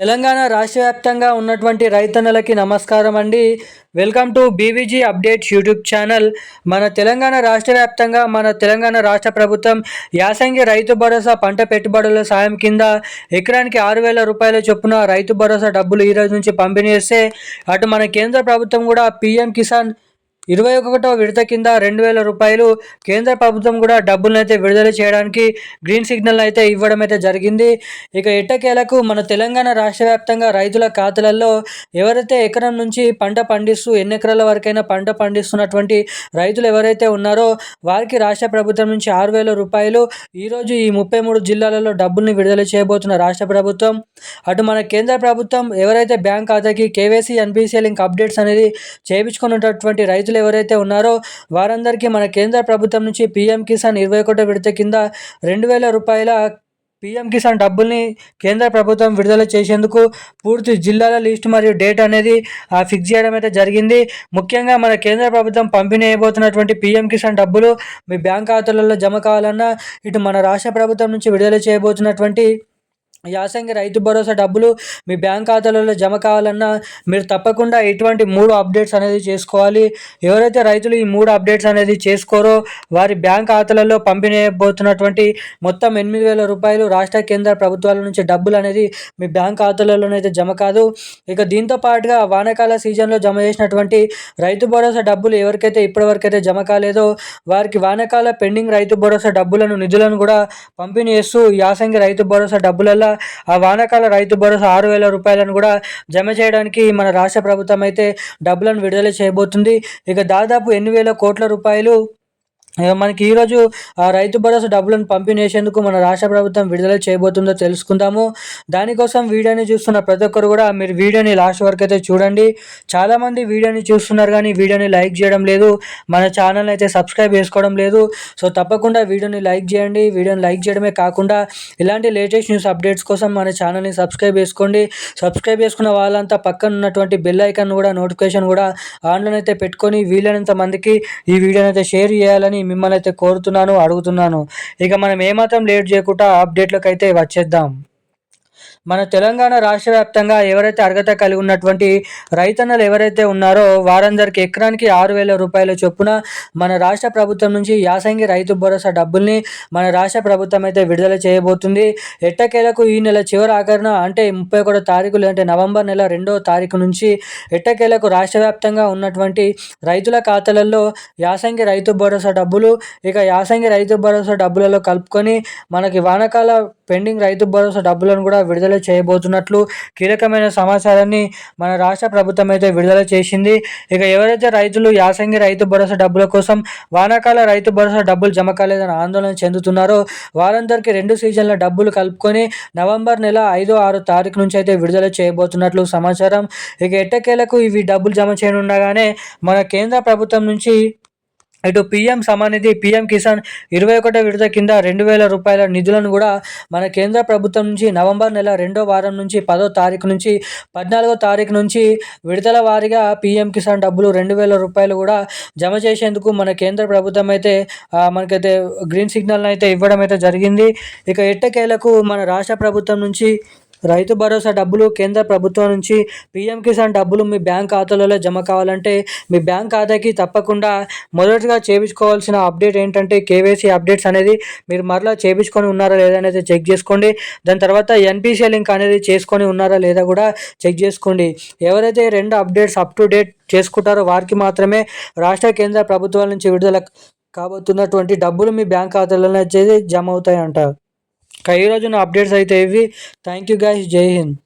తెలంగాణ రాష్ట్ర వ్యాప్తంగా ఉన్నటువంటి రైతన్నలకి నమస్కారం అండి. Welcome to BVG updates YouTube channel. మన తెలంగాణ రాష్ట్ర వ్యాప్తంగా మన తెలంగాణ రాష్ట్ర ప్రభుత్వం యాసంగి రైతు భరోసా పంట పెట్టుబడుల సాయం కింద ఎకరానికి ఆరు వేల రూపాయల చొప్పున రైతు భరోసా డబ్బులు ఈ రోజు నుంచి పంపిణీ చేస్తే అటు మన కేంద్ర ప్రభుత్వం కూడా పీఎం కిసాన్ ఇరవై ఒకటో విడత కింద రెండు వేల రూపాయలు కేంద్ర ప్రభుత్వం కూడా డబ్బులను అయితే విడుదల చేయడానికి గ్రీన్ సిగ్నల్ అయితే ఇవ్వడం అయితే జరిగింది. ఇక ఎట్టకేలకు మన తెలంగాణ రాష్ట్ర వ్యాప్తంగా రైతుల ఖాతాలలో ఎవరైతే ఎకరం నుంచి పంట పండిస్తూ ఎన్ని ఎకరాల వరకైనా పంట పండిస్తున్నటువంటి రైతులు ఎవరైతే ఉన్నారో వారికి రాష్ట్ర ప్రభుత్వం నుంచి ఆరు వేల రూపాయలు ఈరోజు ఈ ముప్పై మూడు జిల్లాలలో డబ్బుల్ని విడుదల చేయబోతున్న రాష్ట్ర ప్రభుత్వం. అటు మన కేంద్ర ప్రభుత్వం ఎవరైతే బ్యాంక్ ఖాతాకి కేవైసీ ఎన్పిసిఐ లింక్ అప్డేట్స్ అనేది చేయించుకున్నటువంటి రైతులు ఎవరైతే ఉన్నారో వారందరికీ మన కేంద్ర ప్రభుత్వం నుంచి పీఎం కిసాన్ ఇరవై ఒకటో విడత కింద రెండు వేల రూపాయల పీఎం కిసాన్ డబ్బుల్ని కేంద్ర ప్రభుత్వం విడుదల చేసేందుకు పూర్తి జిల్లాల లిస్ట్ మరియు డేట్ అనేది ఫిక్స్ చేయడం అయితే జరిగింది. ముఖ్యంగా మన కేంద్ర ప్రభుత్వం పంపిణీ అయిపోతున్నటువంటి పీఎం కిసాన్ డబ్బులు మీ బ్యాంక్ ఖాతాలలో జమ కావాలన్నా ఇటు మన రాష్ట్ర ప్రభుత్వం నుంచి విడుదల చేయబోతున్నటువంటి యాసంగి రైతు భరోసా డబ్బులు మీ బ్యాంక్ ఖాతాలలో జమ కావాలన్నా మీరు తప్పకుండా ఇటువంటి మూడు అప్డేట్స్ అనేది చేసుకోవాలి. ఎవరైతే రైతులు ఈ మూడు అప్డేట్స్ అనేది చేసుకోరో వారి బ్యాంక్ ఖాతాలలో పంపిణీ అయిపోతున్నటువంటి మొత్తం ఎనిమిది వేల రూపాయలు రాష్ట్ర కేంద్ర ప్రభుత్వాల నుంచి డబ్బులు అనేది మీ బ్యాంక్ ఖాతాలలోనైతే జమ కాదు. ఇక దీంతో పాటుగా వానాకాల సీజన్లో జమ చేసినటువంటి రైతు భరోసా డబ్బులు ఎవరికైతే ఇప్పటివరకైతే జమ కాలేదో వారికి వానాకాల పెండింగ్ రైతు భరోసా డబ్బులను నిధులను కూడా పంపిణీ చేస్తూ యాసంగి రైతు భరోసా డబ్బులలో ఆ వానాకాల రైతు భరోసా ఆరు వేల రూపాయలను కూడా జమ చేయడానికి మన రాష్ట్ర ప్రభుత్వం అయితే డబ్బులను విడుదల చేయబోతుంది. ఇక దాదాపు ఎన్ని వేల కోట్ల రూపాయలు మనకి ఈరోజు ఆ రైతు భరోసా డబ్బులను పంపిణీసేందుకు మన రాష్ట్ర ప్రభుత్వం విడుదల చేయబోతుందో తెలుసుకుందాము. దానికోసం వీడియోని చూస్తున్న ప్రతి ఒక్కరు కూడా మీరు వీడియోని లాస్ట్ వరకు అయితే చూడండి. చాలామంది వీడియోని చూస్తున్నారు కానీ వీడియోని లైక్ చేయడం లేదు. మన ఛానల్ అయితే సబ్స్క్రైబ్ చేసుకోవడం లేదు. సో తప్పకుండా వీడియోని లైక్ చేయండి. వీడియోని లైక్ చేయడమే కాకుండా ఇలాంటి లేటెస్ట్ న్యూస్ అప్డేట్స్ కోసం మన ఛానల్ని సబ్స్క్రైబ్ చేసుకోండి. సబ్స్క్రైబ్ చేసుకున్న వాళ్ళంతా పక్కన ఉన్నటువంటి బెల్ ఐకాన్ కూడా నోటిఫికేషన్ కూడా ఆన్లైన్ అయితే పెట్టుకొని వీలైనంత మందికి ఈ వీడియోని అయితే షేర్ చేయాలని మిమ్మల్ని అయితే కోరుతున్నాను అడుగుతున్నాను. ఇక మనం ఏమాత్రం లేట్ చేయకుండా అప్డేట్లకు అయితే వచ్చేద్దాం. మన తెలంగాణ రాష్ట్ర వ్యాప్తంగా ఎవరైతే అర్హత కలిగి ఉన్నటువంటి రైతన్నలు ఎవరైతే ఉన్నారో వారందరికీ ఎకరానికి ఆరు వేల రూపాయల చొప్పున మన రాష్ట్ర ప్రభుత్వం నుంచి యాసంగి రైతు భరోసా డబ్బుల్ని మన రాష్ట్ర ప్రభుత్వం అయితే విడుదల చేయబోతుంది. ఎట్టకేలకు ఈ నెల చివరి ఆఖరణ అంటే ముప్పై ఒకటో తారీఖు లేదంటే నవంబర్ నెల రెండో తారీఖు నుంచి ఎట్టకేలకు రాష్ట్ర వ్యాప్తంగా ఉన్నటువంటి రైతుల ఖాతాలలో యాసంగి రైతు భరోసా డబ్బులు ఇక యాసంగి రైతు భరోసా డబ్బులలో కలుపుకొని మనకి వానకాల పెండింగ్ రైతు భరోసా డబ్బులను కూడా విడుదల చేయబోతున్నట్లు కీలకమైన సమాచారాన్ని మన రాష్ట్ర ప్రభుత్వం అయితే విడుదల చేసింది. ఇక ఎవరైతే రైతులు యాసంగి రైతు భరోసా డబ్బుల కోసం వానాకాల రైతు భరోసా డబ్బులు జమ కాలేదని ఆందోళన చెందుతున్నారో వారందరికీ రెండు సీజన్ల డబ్బులు కలుపుకొని నవంబర్ నెల ఐదో ఆరో తారీఖు నుంచి అయితే విడుదల చేయబోతున్నట్లు సమాచారం. ఇక ఎట్టకేలకు ఇవి డబ్బులు జమ చేయనుండగానే మన కేంద్ర ప్రభుత్వం నుంచి ఇటు పిఎం సమానిధి పిఎం కిసాన్ ఇరవై ఒకటో విడత కింద రెండు వేల రూపాయల నిధులను కూడా మన కేంద్ర ప్రభుత్వం నుంచి నవంబర్ నెల రెండో వారం నుంచి పదో తారీఖు నుంచి పద్నాలుగో తారీఖు నుంచి విడతల వారీగా పిఎం కిసాన్ డబ్బులు రెండు వేల రూపాయలు కూడా జమ చేసేందుకు మన కేంద్ర ప్రభుత్వం అయితే మనకైతే గ్రీన్ సిగ్నల్ అయితే ఇవ్వడం అయితే జరిగింది. ఇక ఎట్టకేలకు మన రాష్ట్ర ప్రభుత్వం నుంచి రైతు భరోసా డబ్బులు కేంద్ర ప్రభుత్వం నుంచి పీఎం కిసాన్ డబ్బులు మీ బ్యాంక్ ఖాతాలలో జమ కావాలంటే మీ బ్యాంక్ ఖాతాకి తప్పకుండా మొదటగా చేయించుకోవాల్సిన అప్డేట్ ఏంటంటే కేవైసీ అప్డేట్స్ అనేది మీరు మరలా చేయించుకొని ఉన్నారా లేదా అనేది చెక్ చేసుకోండి. దాని తర్వాత ఎన్పిసిఐ లింక్ అనేది చేసుకొని ఉన్నారా లేదా కూడా చెక్ చేసుకోండి. ఎవరైతే రెండు అప్డేట్స్ అప్ టు డేట్ చేసుకుంటారో వారికి మాత్రమే రాష్ట్ర కేంద్ర ప్రభుత్వాల నుంచి విడుదల కాబోతున్నటువంటి డబ్బులు మీ బ్యాంక్ ఖాతాలలో వచ్చేది జమ అవుతాయంట. ఈ రోజున అప్డేట్స్ అయితే ఇవి. థ్యాంక్ యూ గాయస్ జై హింద్